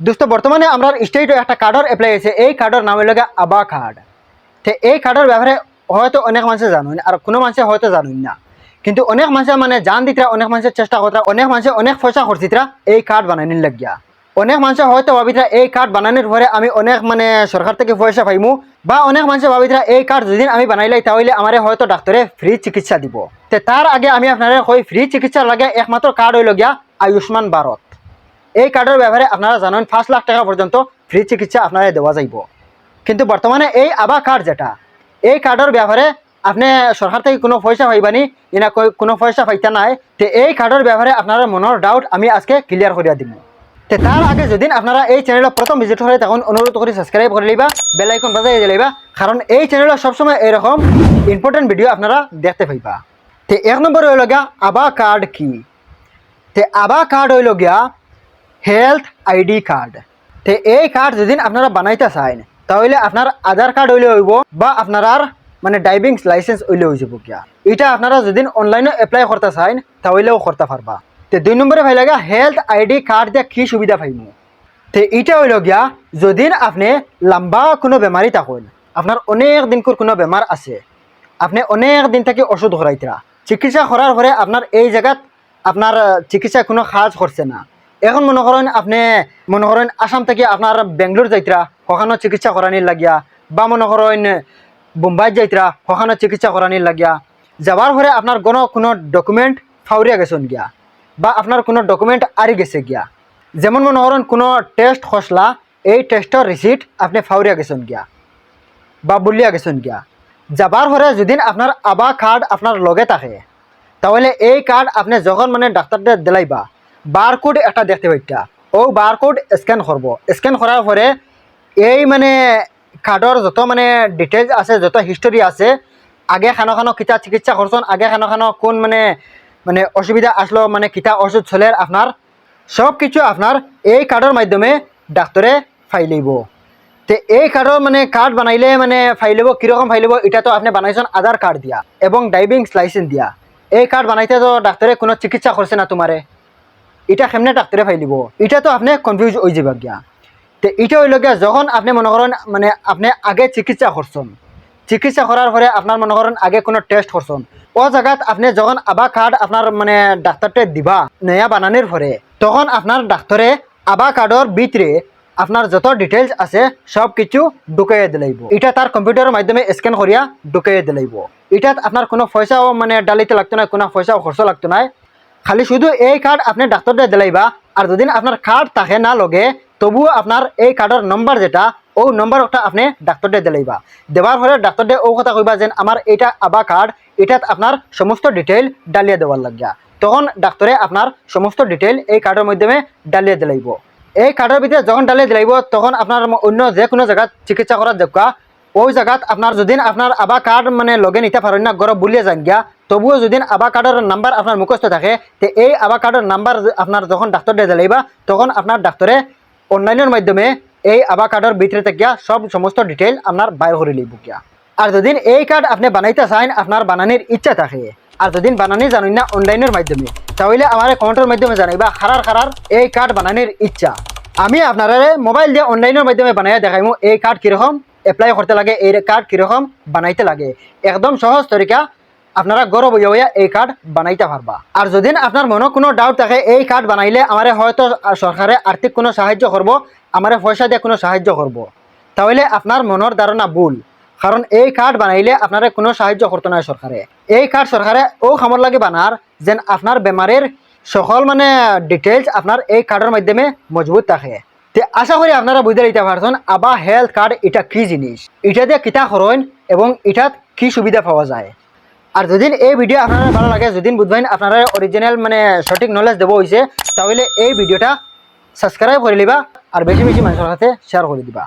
দোস্ত, বর্তমানে আমরা স্টেট একটা কার্ডর এপ্লাই আছে। এই কার্ডর নাম হইল গিয়া আবা কার্ড তো এই কার্ডর ব্যাপারে হয়তো অনেক মানুষে জানুন আর কোনো মানুষে হয়তো জানুন না। কিন্তু অনেক মানুষে মানে জান দিতরা অনেক মানুষের চেষ্টা করতরা অনেক মানুষে অনেক পয়সা খরচিতরা এই কার্ড বানানির লাগিয়া অনেক মানুষ হয়তো ভাবিতরা এই কার্ড বানানোর পরে আমি অনেক মানে সরকার থেকে পয়সা পাইমু, বা অনেক মানুষ ভাবিতরা এই কার্ড যদি আমি বানাইলাই তাহলে আমার হয়তো ডাক্তারে ফ্রি চিকিৎসা দিব। তে তার আগে আমি আপনারা কই ফ্রি চিকিৎসার লাগে একমাত্র কার্ড হইল গিয়া আয়ুষ্মান ভারত এই কার্ডের ব্যাপারে আপনারা জানেন পাঁচ লাখ টাকা পর্যন্ত ফ্রি চিকিৎসা আপনারা দেওয়া যাইব। কিন্তু বর্তমানে এই আবা কার্ড যেটা, এই কার্ডের ব্যাপারে আপনি সরকার থেকে কোনো পয়সা পাইবানি ইনা কোনো পয়সা পাইতা নাই, তে এই কার্ডের ব্যাপারে আপনারা মনের ডাউট আমি আজকে ক্লিয়ার করিয়া দিব তে তার আগে যদি আপনারা এই চ্যানেলত প্রথম ভিজিট করে তখন অনুরোধ করে সাবস্ক্রাইব করে লইবা বেল আইকন বাজাই দিলাইবা কারণ এই চ্যানেলে সবসময় এরকম ইম্পর্টেন্ট ভিডিও আপনারা দেখতে পাইবা। তে এক নম্বর হইল গিয়া আবা কার্ড কি? তে আবা কার্ড হইল গিয়া হেলথ আইডি কার্ড তে এই কার্ড যদি আপনারা বানাইতে চান তাহলে আপনার আধার কার্ড হইলে হইব বা আপনার মানে ড্রাইভিং লাইসেন্স হইলে হয়ে যাব গিয়া। এটা আপনারা যদি অনলাইনে এপ্লাই করতে চান তাহলেও করতে পারবা। তে দুই নম্বরে ভাই লাগা হেলথ আইডি কার্ড দিয়ে কি সুবিধা পাইমু? তে এটা হইল গিয়া যদি আপনি লম্বা কোনো বেমারি থাকুন, আপনার অনেক দিনকুর কোনো বেমার আছে, আপনি অনেক দিন থেকে ওষুধ করাইতরা চিকিৎসা করার পরে আপনার এই জায়গাত আপনার চিকিৎসা কোনো কাজ করছে না। এখন মনে করেন আপনি, মনে করেন আসাম থেকে আপনার বেঙ্গলোর যাইতরা, কখনো চিকিৎসা করানির লাগিয়া, বা মনে করেন বোম্বাই যাইতরা, কখনো চিকিৎসা করানির লাগিয়া যাওয়ার পরে আপনার কোনো কোনো ডকুমেন্ট ফাউরিয়া গেছেন গিয়া, বা আপনার কোনো ডকুমেন্ট আরি গেছে গিয়া। যেমন মনে করেন কোনো টেস্ট খসলা এই টেস্টের রিসিট আপনি ফাউরিয়া গেছেন গিয়া, বা বলিয়া গেছেন গিয়া। যাবার পরে যদি আপনার আবা কার্ড আপনার লগে থাকে, তাহলে এই কার্ড আপনি যখন মানে ডাক্তারদের দিলাইবা বারকোড একটা দেখতে পাইটা ও বারকোড স্ক্যান করব। স্ক্যান করার পরে এই মানে কার্ডর যত মানে ডিটেলস আছে, যত হিস্টোরি আছে, আগে খানো খানো কিতা চিকিৎসা করছেন আগে খানো খানো কোন মানে মানে অসুবিধা আসলো মানে কিতা ওষুধ চলে আপনার সব কিছু আপনার এই কার্ডের মাধ্যমে ডাক্তরে ফাইলিব তে এই কার্ডৰ মানে কাৰ্ড বানাইলে মানে ফাইল ল'ব কীরকম ফাইল ল'ব এটাতো আপনি বানাইছেন আধার কার্ড দিয়া, এবং ড্রাইভিং লাইসেন্স দিয়া। এই কার্ড বানাইতে তো ডাক্তারে কোনো চিকিৎসা করছে না তোমারে এটা কেমনে ডাক্তারে ফাইলিব এটা তো আপনি কনফিউজ হয়ে যাবা গিয়া। তে এটা হইল গিয়া যখন আপনি মনে করেন মানে আপনি আগে চিকিৎসা করছেন চিকিৎসা করার পরে আপনার মনে করেন আগে কোনো টেস্ট করছেন ও জায়গাত আপনি যখন আবা কার্ড আপনার মানে ডাক্তারটা দিবা, নয়া বানানোর পরে তখন আপনার ডাক্তারে আবা কার্ডর ভিতরে আপনার যত ডিটেলস আছে, সব কিছু ঢুকাইয়ে দিলাইব এটা তার কম্পিউটারের মাধ্যমে স্ক্যান করিয়া ঢুকাইয়ে দিলাইব এটাত আপনার কোনো পয়সাও মানে ডালিতে লাগতো না কোনো পয়সাও খরচ লাগতো না খালি শুধু এই কার্ড আপনি ডাক্তারটা দিলাইবা, আর যদি আপনার কার্ড থাকে না লগে, তবুও আপনার এই কার্ডের নম্বর যেটা ও নম্বরটা আপনি ডাক্তারটা দিলাইবা। দেওয়ার পরে ডাক্তারটা ও কথা কইবা যে আমার এটা আবা কার্ড এটাত আপনার সমস্ত ডিটেইল ডালিয়ে দেওয়ার লাগিয়া। তখন ডাক্তারে আপনার সমস্ত ডিটেইল এই কার্ডের মাধ্যমে ডালিয়ে দিলাইব। এই কার্ডের ভিতরে যখন ডালিয়ে দিলাইব, তখন আপনার অন্য যে কোনো জায়গাত চিকিৎসা করার দেখা ওই জায়গাত আপনার যদি আপনার আবা কার্ড মানে লগে নিতে পারেন না গরব বুলিয়ে যান তবুও যদি আবা কার্ডের নাম্বার আপনার মুখস্থ থাকে, তে এই আবা কার্ডের নাম্বার আপনার যখন ডাক্তার দিয়ে তখন আপনার ডাক্তারে অনলাইনের মাধ্যমে এই আবা কার্ডের ভিতরে থাকিয়া সব সমস্ত ডিটেইল আপনার বাইর করে লইব গিয়া আর যদি এই কার্ড আপনি বানাইতে চান আপনার বানানির ইচ্ছা থাকে। আর যদি বানানি জানেন না অনলাইনের মাধ্যমে, তাহলে আমার কমেন্টের মাধ্যমে জানাইবা খারার খারার এই কার্ড বানানির ইচ্ছা। আমি আপনারা মোবাইল দিয়ে অনলাইনের মাধ্যমে বানাইয়া দেখাইমু এই কার্ড কীরকম এপ্লাই করতে লাগে, এই কার্ড কীরকম বানাইতে লাগে। একদম সহজ তরিকা আপনারা গরব হইয়া এই কার্ড বানাইতে পারবা। আর যদি আপনার মনে কোনো ডাউট থাকে, এই কার্ড বানাইলে আমারে হয়তো সরকারে আর্থিক কোনো সাহায্য করব, আমারে পয়সা দিয়ে কোনো সাহায্য করব। তাহলে আপনার মনের ধারণা ভুল। কারণ এই কার্ড বানাইলে আপনারা কোনো সাহায্য করতো না সরকারে। এই কার্ড সরকারে ও খামর লাগে বানার যেন আপনার বেমারের সকল মানে ডিটেলস আপনার এই কার্ডের মাধ্যমে মজবুত থাকে। তে আশা করি আপনারা বুঝতে দিতে পারছেন, আবা হেলথ কার্ড এটা কি জিনিস? এটা দিয়ে কিতা করেন এবং এটাত কি সুবিধা পাওয়া যায়? আর যদি এই ভিডিও আপনারা ভালো লাগে যদি বুঝবেন আপনারা অরিজিনাল মানে সঠিক নলেজ দেবো হয়েছে তাহলে এই ভিডিওটা সাবস্ক্রাইব করে নিবা আর বেশি বেশি মানুষের সাথে শেয়ার করে দিবা।